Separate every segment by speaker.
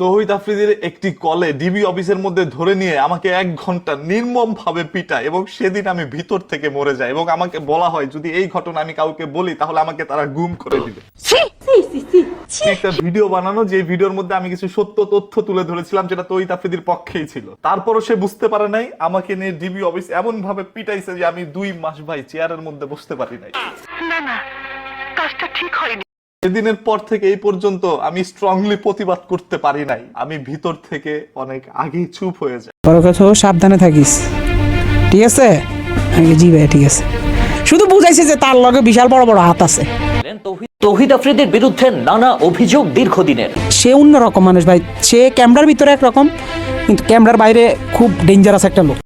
Speaker 1: তহিদ আফ্রিদির একটি কলে ডিবি অফিসের মধ্যে ধরে নিয়ে আমাকে এক ঘণ্টা নির্মম ভাবে পিটায় এবং সেদিন আমি ভিতর থেকে মরে যাই এবং আমাকে বলা হয় যদি এই ঘটনা আমি কাউকে বলি তাহলে আমাকে তারা গুম করে দিবে। একটা ভিডিও বানানো যে ভিডিওর মধ্যে আমি কিছু সত্য তথ্য তুলে ধরেছিলাম যেটা তহিদ আফ্রিদির পক্ষেই ছিল। তারপরও সে বুঝতে পারে নাই আমাকে নিয়ে ডিবি অফিস এমন ভাবে পিটাইছে যে আমি দুই মাস ভাই চেয়ারের মধ্যে বসতে পারি নাই। সেদিনের পর থেকে এই পর্যন্ত আমি স্ট্রংলি প্রতিবাদ করতে পারি নাই। আমি ভিতর থেকে অনেক আগেই চুপ হয়ে যাই।
Speaker 2: বড় কথা সাবধানে থাকিস। ঠিক আছে? আমি জি ভাই ঠিক আছে। শুধু বুঝাইছে যে তার লগে বিশাল বড় বড় হাত আছে।
Speaker 3: তৌহিদ আফ্রিদির বিরুদ্ধে নানা অভিযোগ দীর্ঘদিনের।
Speaker 2: সে অন্যরকম মানুষ ভাই। সে ক্যামেরার ভিতরে একরকম কিন্তু ক্যামেরার বাইরে খুব ডেঞ্জারাস একটা লোক।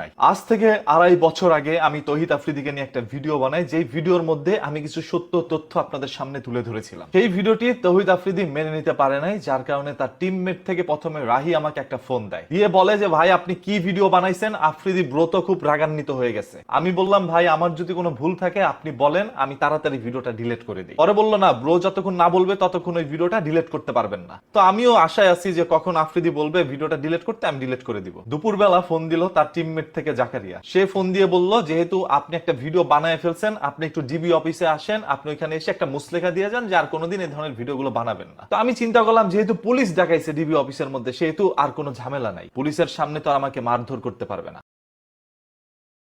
Speaker 1: নাই। আজ থেকে আড়াই বছর আগে আমি তহিদ আফ্রিদিকে নিয়ে একটা ভিডিও বানাই, যেই ভিডিওর মধ্যে আমি কিছু সত্য তথ্য আপনাদের সামনে তুলে ধরেছিলাম। সেই ভিডিওটি তহিদ আফ্রিদি মেনে নিতে পারে নাই, যার কারণে তার টিমমেট থেকে প্রথমে রাহি আমাকে একটা ফোন দেয়। দিয়ে বলে যে, ভাই, আপনি কি ভিডিও বানাইছেন? আফ্রিদি ব্রত খুব রাগান্বিত হয়ে গেছে। আমি বললাম, ভাই, আমার যদি কোনো ভুল থাকে, আপনি বলেন, আমি তাড়াতাড়ি ভিডিওটা ডিলিট করে দিই। পরে বলল, না, ব্রো যতক্ষণ না বলবে, ততক্ষণ ওই ভিডিওটা ডিলিট করতে পারবেন না। তো আমিও আশায় আছি যে, কখন আফ্রিদি বলবে, ভিডিওটা ডিলিট করতে, আমি ডিলিট করে দিব। দুপুরবেলা ফোন দিল, তার টিমমেট থেকে জাকারিয়া। সে ফোন দিয়ে বলল, যেহেতু আপনি একটা ভিডিও বানায় ফেলছেন, আপনি একটু ডিবি অফিসে আসেন, আপনি ওইখানে এসে একটা মুসলেখা দিয়ে যান যে আর কোনোদিন এই ধরনের ভিডিও গুলো বানাবেন না। তো আমি চিন্তা করলাম, যেহেতু পুলিশ ডাকাইছে ডিবি অফিসের মধ্যে, সেহেতু আর কোনো ঝামেলা নাই। পুলিশের সামনে তো আমাকে মারধর করতে পারবে না।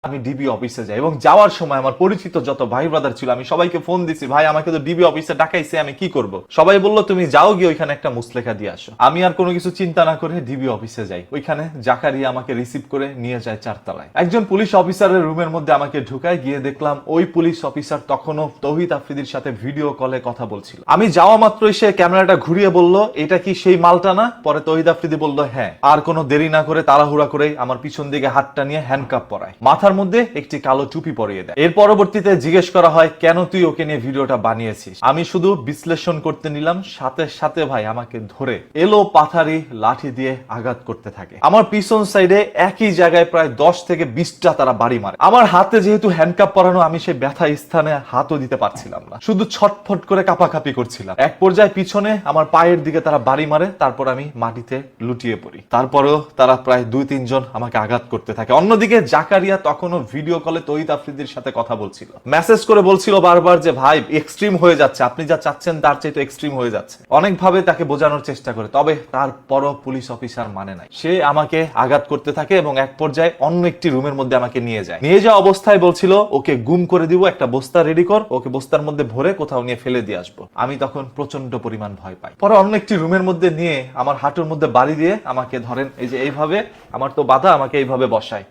Speaker 1: আমি ডিবি অফিসে যাই এবং যাওয়ার সময় আমার পরিচিত যত ভাই ব্রাদার ছিল, আমি সবাইকে ফোন দিছি, ভাই, আমাকে তো ডিবি অফিসে ডাকাইছে, আমি কি করব? সবাই বলল, তুমি যাও গিয়ে ওইখানে একটা মুসলেখা দিয়ে আসো। আমি আর কোনো কিছু চিন্তা না করে ডিবি অফিসে যাই। ওইখানে জাকারিয়া আমাকে রিসিভ করে নিয়ে যায় চারতলায়। একজন পুলিশ অফিসারের রুমের মধ্যে আমাকে ঢুকায়, গিয়ে দেখলাম ওই পুলিশ অফিসার তখনও তৌহিদ আফ্রিদির সাথে ভিডিও কলে কথা বলছিল। আমি যাওয়া মাত্রই সে ক্যামেরাটা ঘুরিয়ে বলল, এটা কি সেই মালটা না? পরে তৌহিদ আফ্রিদি বলল হ্যাঁ। আর কোনো দেরি না করে তাড়াহুড়া করে আমার পিছন দিকে হাতটা নিয়ে হ্যান্ডকাপ পরায়। মাথার মধ্যে একটি কালো টুপি পরিয়ে দেয়। এর পরবর্তীতে জিজ্ঞেস করা হয়, কেন তুই ওকে নিয়ে ভিডিওটা বানিয়েছিস? আমি শুধু বিশ্লেষণ করতে নিলাম, সাথে সাথে ভাই আমাকে ধরে এলো পাথারি লাঠি দিয়ে আঘাত করতে থাকে। আমার পিছন সাইডে একই জায়গায় প্রায় দশ থেকে বিশটা তারা বাড়ি মারে। আমার হাতে যেহেতু হ্যান্ডকাপ পরানো, আমি সেই ব্যথা স্থানে হাতও দিতে পারছিলাম না। শুধু ছটফট করে কাপাকাপি করছিলাম। এক পর্যায়ে পিছনে আমার পায়ের দিকে তারা বাড়ি মারে, তারপর আমি মাটিতে লুটিয়ে পড়ি। তারপরেও তারা প্রায় দুই তিনজন আমাকে আঘাত করতে থাকে। অন্যদিকে জাকারিয়া তখনও ভিডিও কলে তহিদ আফ্রিদির সাথে কথা বলছিল। মেসেজ করে বলছিল বারবার যে, ভাই এক্সট্রিম হয়ে যাচ্ছে। আপনি যা চাচ্ছেন, তার চাইতে এক্সট্রিম হয়ে যাচ্ছে। অনেকভাবে তাকে বোঝানোর চেষ্টা করে, তবে তারপরও পুলিশ অফিসার মানে নাই। সে আমাকে আঘাত করতে থাকে এবং এক পর্যায়ে অন্য একটি রুমের মধ্যে আমাকে নিয়ে যায়। নিয়ে যাওয়া অবস্থায় বলছিল, ওকে গুম করে দিব, একটা বস্তা রেডি কর, ওকে বস্তার মধ্যে ভরে কোথাও নিয়ে ফেলে দিয়ে আসব। আমি তখন প্রচণ্ড পরিমাণ ভয় পাই। পরে অন্য একটি রুমের মধ্যে নিয়ে আমার হাঁটুর মধ্যে বাড়ি দিয়ে আমাকে ধরেন, এই যে এইভাবে, আমার তো বাধা, আমাকে এইভাবে বসায়।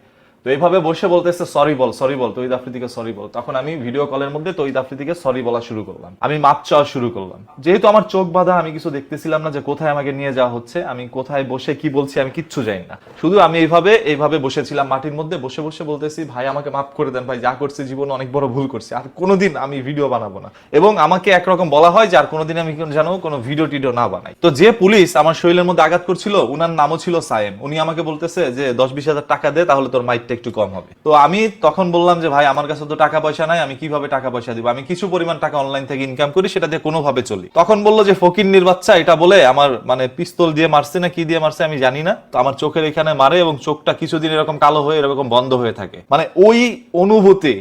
Speaker 1: তো এইভাবে বসে বলতেছে সরি বল সরি বল তৈদ আফ্রিদিকে সরি বল। তখন আমি ভিডিও কলের মধ্যে তৈদ আফ্রিদিকে সরি বলা শুরু করলাম। আমি মাপ চাওয়া শুরু করলাম। যেহেতু আমার চোখ বাঁধা, আমি কিছু দেখতেছিলাম না যে কোথায় আমাকে নিয়ে যাওয়া হচ্ছে, আমি কোথায় বসে কি বলছি আমি কিচ্ছু জানি না। শুধু আমি এইভাবে এইভাবে বসেছিলাম মাটির মধ্যে, বসে বসে বলতেছি, ভাই, আমাকে মাফ করে দেন, ভাই, যা করছি জীবনে অনেক বড় ভুল করছি, আর কোনোদিন আমি ভিডিও বানাবো না। এবং আমাকে একরকম বলা হয় যে, আর কোনোদিন আমি যেন কোনো ভিডিও টিডিও না বানাই। তো যে পুলিশ আমার শরীরের মধ্যে আঘাত করছিল, উনার নামও ছিল সায়েম। উনি আমাকে বলতেছে যে দশ বিশ হাজার টাকা দে, তাহলে তোর মাইটটা একটু কম হবে। তো আমি তখন বললাম যে, ভাই, আমার কাছে তো টাকা পয়সা নাই, আমি কীভাবে টাকা পয়সা দিব? আমি কিছু পরিমাণ টাকা অনলাইন থেকে ইনকাম করি, সেটা দিয়ে কোনোভাবে চলি। তখন বলল যে ফকির বাচ্চা, এটা বলে আমার মানে পিস্তল দিয়ে মারছে না কি দিয়ে মারছে আমি জানি না। তো আমার চোখের এখানে মারে এবং চোখটা কিছুদিন এরকম কালো হয়ে, এরকম বন্ধ হয়ে থাকে। মানে ওই অনুভূতি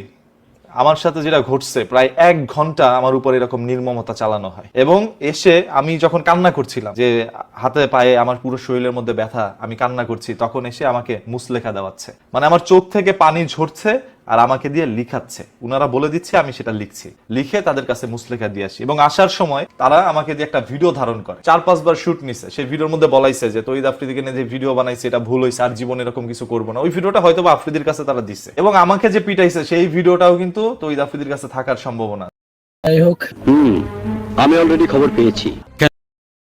Speaker 1: আমার সাথে যেটা ঘটছে, প্রায় এক ঘণ্টা আমার উপর এরকম নির্মমতা চালানো হয়। এবং এসে আমি যখন কান্না করছিলাম যে হাতে পায়ে আমার পুরো শরীরের মধ্যে ব্যথা, আমি কান্না করছি, তখন এসে আমাকে মুসলেখা দেওয়াচ্ছে। মানে আমার চোখ থেকে পানি ঝরছে আর আমাকে দিয়ে লিখাচ্ছে। উনারা বলে দিচ্ছে আমি সেটা লিখছি। লিখে তাদের কাছে মুসলেখা দিয়ে আসি। এবং আসার সময় তারা আমাকে দিয়ে একটা ভিডিও ধারণ করে। চার পাঁচবার শুট নিছে। সেই ভিডিওর মধ্যে বলাইছে যে তৈদ আফ্রিদিকে নিয়ে যে ভিডিও বানাইছে এটা ভুল হয়েছে আর জীবন এরকম কিছু করব না। ওই ভিডিওটা হয়তো বা আফ্রিদির কাছে তারা দিচ্ছে এবং আমাকে যে পিটাইছে সেই ভিডিওটাও কিন্তু তৈদ আফ্রিদির কাছে থাকার সম্ভাবনা।
Speaker 2: যাই হোক।
Speaker 4: হুম আমি অলরেডি খবর পেয়েছি।